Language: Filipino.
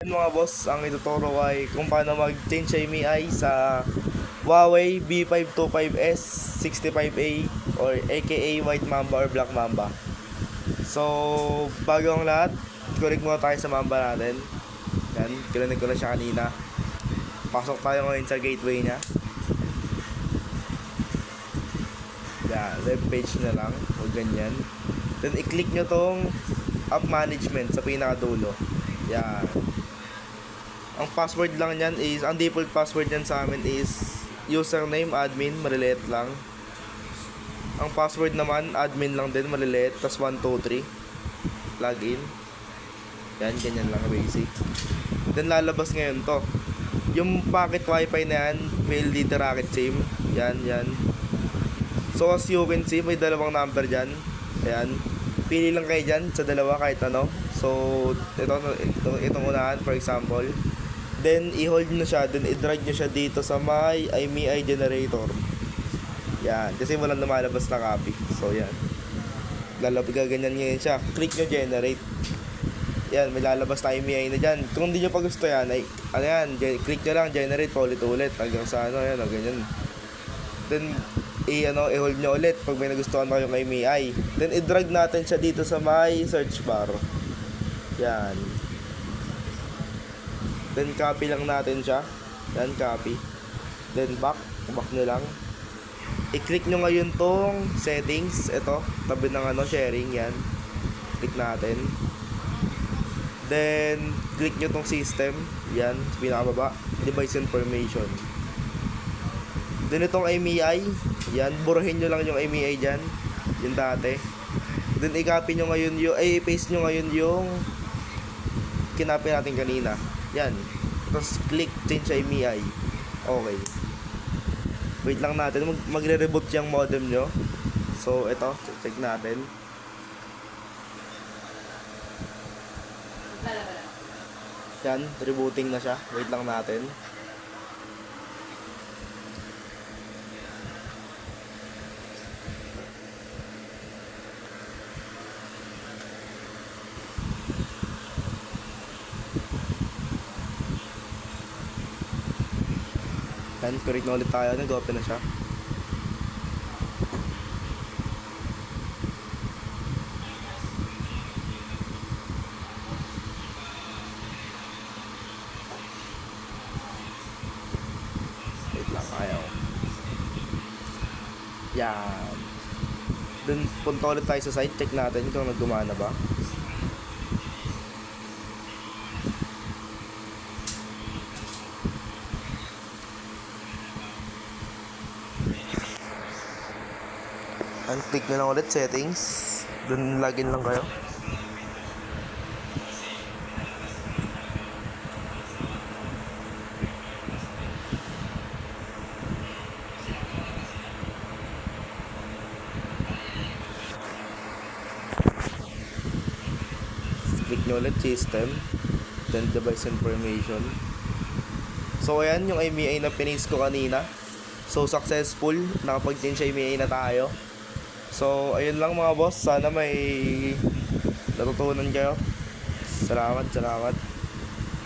Mga boss, ang ituturo ay kung paano mag-change IMEI sa Huawei B525S 65A or aka White Mamba or Black Mamba. So, bago ang lahat, correct muna tayo sa Mamba natin. Yan, kilinig ko na siya kanina. Pasok tayo ngayon sa gateway niya. Yan, web page na lang, o ganyan. Then, i-click nyo tong app management sa pinakadulo. Yan. Ang password lang niyan is, ang default password niyan sa amin is username, admin, maliliit lang. Ang password naman, admin lang din, maliliit. Tapos 1, 2, 3. Login. Yan, ganyan lang basic. Then lalabas ngayon to. Yung packet wifi na yan, PLDT Rocket SIM. Yan, yan. So as you can see, may dalawang number dyan. Ayan. Pili lang kayo dyan sa dalawa kahit ano. So, ito, ito, itong unahan, for example. Then, i-hold nyo siya. Then, i-drag nyo siya dito sa my IMEI generator. Yan. Kasi walang lumalabas na copy. So, yan. Lalabas gaganyan ngayon siya. Click nyo generate. Yan, may lalabas na IMEI na dyan. Kung hindi nyo pa gusto yan, ay, ano yan, click nyo lang, generate paulit-ulit. Hanggang sa ano, yan, o, ganyan. Then, i ano, i-hold nyo ulit pag may nagustuhan na kayong IMEI. Then, i-drag natin siya dito sa my search bar. Yan. Then, copy lang natin siya. Yan, copy. Then, back. Back nyo lang. I-click nyo ngayon tong settings. Ito, tabi ng ano, sharing. Yan. Click natin. Then, click nyo tong system. Yan, pinakababa. Device information. Then, itong IMEI. Yan, burahin nyo lang yung IMEI dyan. Yung dati. Then, i-copy nyo ngayon yung, ay, i-paste nyo ngayon yung kinapi natin kanina. Yan. Tapos, click change IMEI. Okay. Wait lang natin. Mag magre-reboot yung modem nyo. So, ito. Check natin. Yan, rebooting na siya. Wait lang natin. Yan, correct na ulit tayo. Nag-open na siya. Wait lang, ayaw. Yan. Dun, punta ulit tayo sa site. Check natin kung nagumana ba. Ang click nyo lang ulit settings. Dun login lang kayo. Click nyo ulit system. Then device information. So ayan yung IMEI na pinis ko kanina. So successful, nakapag-change IMEI na tayo. So ayun lang mga boss, sana may natutunan kayo. Salamat, salamat.